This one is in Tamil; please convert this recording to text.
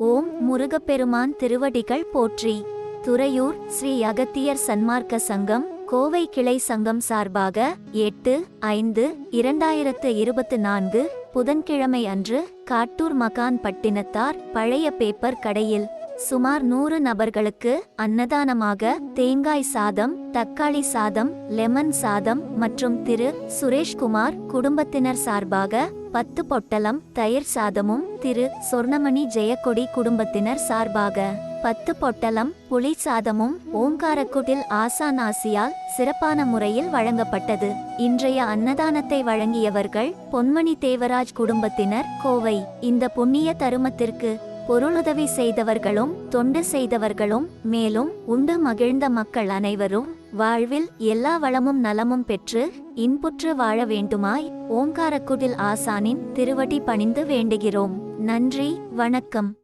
ஓம் முருகப்பெருமான் திருவடிகள் போற்றி. துறையூர் ஸ்ரீ அகத்தியர் சன்மார்க்க சங்கம் கோவை கிளை சங்கம் சார்பாக எட்டு ஐந்து இரண்டாயிரத்து இருபத்து நான்கு புதன்கிழமை அன்று காட்டூர் மகான் பட்டினத்தார் பழைய பேப்பர் கடையில் சுமார் நூறு நபர்களுக்கு அன்னதானமாக தேங்காய் சாதம் தக்காளி சாதம் லெமன் சாதம் மற்றும் திரு சுரேஷ்குமார் குடும்பத்தினர் சார்பாக பத்து பொட்டலம் தயிர் சாதமும் திரு சொர்ணமணி ஜெயக்கொடி குடும்பத்தினர் சார்பாக. பத்து பொட்டலம் புளி சாதமும் ஓங்காரக்குடில் ஆசான் ஆசியால் சிறப்பான முறையில் வழங்கப்பட்டது. இன்றைய அன்னதானத்தை வழங்கியவர்கள் பொன்மணி தேவராஜ் குடும்பத்தினர் கோவை. இந்த புண்ணிய தருமத்திற்கு பொருளுதவி செய்தவர்களும் தொண்டு செய்தவர்களும் மேலும் உண்டு மகிழ்ந்த மக்கள் அனைவரும் வாழ்வில் எல்லா வளமும் நலமும் பெற்று இன்புற்று வாழ வேண்டுமாய் ஓங்காரக்குடில் ஆசானின் திருவடி பணிந்து வேண்டுகிறோம். நன்றி வணக்கம்.